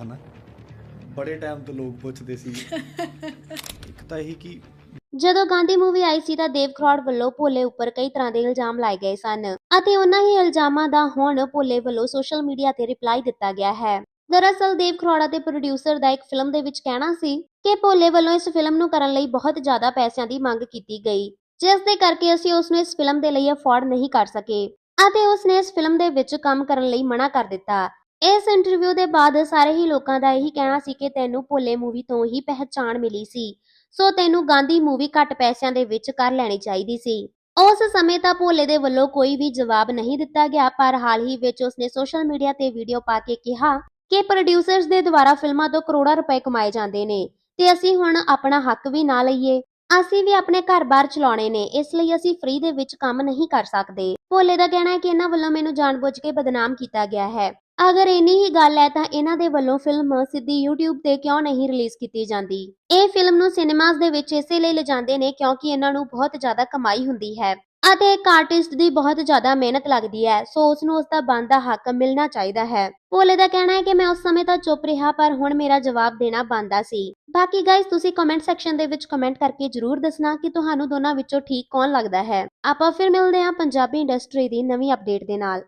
Fun ਬੜੇ time ਤੋਂ ਲੋਕ ਪੁੱਛਦੇ ਸੀ। ਇੱਕ ਤਾਂ ਇਹੀ ਕਿ ਜਦੋਂ ਗਾਂਧੀ ਮੂਵੀ ਆਈ ਸੀ ਤਾਂ ਦੇਵ ਖਰੋੜ ਵੱਲੋਂ ਭੋਲੇ ਉੱਪਰ ਕਈ ਤਰ੍ਹਾਂ ਦੇ ਇਲਜ਼ਾਮ ਲਾਏ ਗਏ ਸਨ ਅਤੇ ਉਹਨਾਂ ਹੀ ਇਲਜ਼ਾਮਾਂ ਦਾ ਹੁਣ ਭੋਲੇ ਵੱਲੋਂ ਸੋਸ਼ਲ ਮੀਡੀਆ ਤੇ ਰਿਪਲਾਈ ਦਿੱਤਾ ਗਿਆ ਹੈ। ਦਰਅਸਲ ਦੇਵ ਖਰੋੜਾ ਦੇ ਪ੍ਰੋਡਿਊਸਰ ਦਾ ਇੱਕ ਫਿਲਮ ਦੇ ਵਿੱਚ ਕਹਿਣਾ ਸੀ ਕਿ ਭੋਲੇ ਵੱਲੋਂ ਇਸ ਫਿਲਮ ਨੂੰ ਕਰਨ ਲਈ ਬਹੁਤ ਜ਼ਿਆਦਾ ਪੈਸਿਆਂ ਦੀ ਮੰਗ ਕੀਤੀ ਗਈ ਜਿਸ ਦੇ ਕਰਕੇ ਅਸੀਂ ਉਸ ਨੂੰ ਇਸ ਫਿਲਮ ਦੇ ਲਈ ਅਫੋਰਡ ਨਹੀਂ ਕਰ ਸਕੇ ਅਤੇ ਉਸ ਨੇ ਇਸ ਫਿਲਮ ਦੇ ਵਿੱਚ ਕੰਮ ਕਰਨ ਲਈ ਮਨਾ ਕਰ ਦਿੱਤਾ। ਇਸ ਇੰਟਰਵਿਊ ਦੇ ਬਾਅਦ ਸਾਰੇ ਹੀ ਲੋਕਾਂ ਦਾ ਇਹੀ ਕਹਿਣਾ ਸੀ ਕਿ ਤੈਨੂੰ ਭੋਲੇ ਮੂਵੀ ਤੋਂ ਹੀ ਪਹਿਚਾਣ ਮਿਲੀ ਸੀ। ਸੋ ਤੈਨੂੰ ਗਾਂਧੀ ਮੂਵੀ ਘੱਟ ਪੈਸਿਆਂ ਦੇ ਵਿੱਚ ਕਰ ਲੈਣੀ ਚਾਹੀਦੀ ਸੀ। ਉਸ ਸਮੇਂ ਤਾਂ ਭੋਲੇ ਦੇ ਵੱਲੋਂ ਕੋਈ ਵੀ ਜਵਾਬ ਨਹੀਂ ਦਿੱਤਾ ਗਿਆ, ਪਰ ਹਾਲ ਹੀ ਵਿੱਚ ਉਸਨੇ ਸੋਸ਼ਲ ਮੀਡੀਆ ਤੇ ਵੀਡੀਓ ਪਾ ਕੇ ਕਿਹਾ ਕਿ ਪ੍ਰੋਡਿਊਸਰਸ ਦੇ ਦੁਆਰਾ ਫਿਲਮਾਂ ਤੋਂ ਕਰੋੜਾਂ ਰੁਪਏ ਕਮਾਏ ਜਾਂਦੇ ਨੇ ਤੇ ਅਸੀਂ ਹੁਣ ਆਪਣਾ ਹੱਕ ਵੀ ਨਾ ਲਈਏ। ਅਸੀਂ ਵੀ ਆਪਣੇ ਘਰ-ਬਾਰ ਚਲਾਉਣੇ ਨੇ, ਇਸ ਲਈ ਅਸੀਂ ਫ੍ਰੀ ਦੇ ਵਿੱਚ ਕੰਮ ਨਹੀਂ ਕਰ ਸਕਦੇ। ਭੋਲੇ ਦਾ ਕਹਿਣਾ ਹੈ ਕਿ ਇਹਨਾਂ ਵੱਲੋਂ ਮੈਨੂੰ ਜਾਣਬੁੱਝ ਕੇ ਬਦਨਾਮ ਕੀਤਾ ਗਿਆ ਹੈ। ਅਗਰ ਇੰਨੀ ਹੀ ਗੱਲ ਹੈ ਤਾਂ ਇਹਨਾਂ ਦੇ ਵੱਲੋਂ ਫਿਲਮ ਸਿੱਧੀ YouTube ਤੇ ਕਿਉਂ ਨਹੀਂ ਰਿਲੀਜ਼ ਕੀਤੀ ਜਾਂਦੀ? ਇਹ ਫਿਲਮ ਨੂੰ ਸਿਨੇਮਾਸ ਦੇ ਵਿੱਚ ਇਸੇ ਲਈ ਲਿਜਾਂਦੇ ਨੇ ਕਿਉਂਕਿ ਇਹਨਾਂ ਨੂੰ ਬਹੁਤ ਜ਼ਿਆਦਾ ਕਮਾਈ ਹੁੰਦੀ ਹੈ ਅਤੇ ਇੱਕ ਆਰਟਿਸਟ ਦੀ ਬਹੁਤ ਜ਼ਿਆਦਾ ਮਿਹਨਤ ਲੱਗਦੀ ਹੈ, ਸੋ ਉਸ ਨੂੰ ਉਸ ਦਾ ਬਣਦਾ ਹੱਕ ਮਿਲਣਾ ਚਾਹੀਦਾ ਹੈ। ਭੋਲੇ ਦਾ ਕਹਿਣਾ ਹੈ ਕਿ ਮੈਂ ਉਸ ਸਮੇਂ ਤਾਂ ਚੁੱਪ ਰਿਹਾ ਪਰ ਹੁਣ ਮੇਰਾ ਜਵਾਬ ਦੇਣਾ ਬਣਦਾ ਸੀ। ਬਾਕੀ ਗਾਇਸ ਤੁਸੀਂ ਕਮੈਂਟ ਸੈਕਸ਼ਨ ਦੇ ਵਿੱਚ ਕਮੈਂਟ ਕਰਕੇ ਜਰੂਰ ਦੱਸਣਾ ਕਿ ਤੁਹਾਨੂੰ ਦੋਨਾਂ ਵਿੱਚੋਂ ਠੀਕ ਕੌਣ ਲੱਗਦਾ ਹੈ। ਆਪਾਂ ਫਿਰ ਮਿਲਦੇ ਹਾਂ ਪੰਜਾਬੀ ਇੰਡਸਟਰੀ ਦੀ ਨਵੀਂ ਅਪਡੇਟ ਦੇ ਨਾਲ।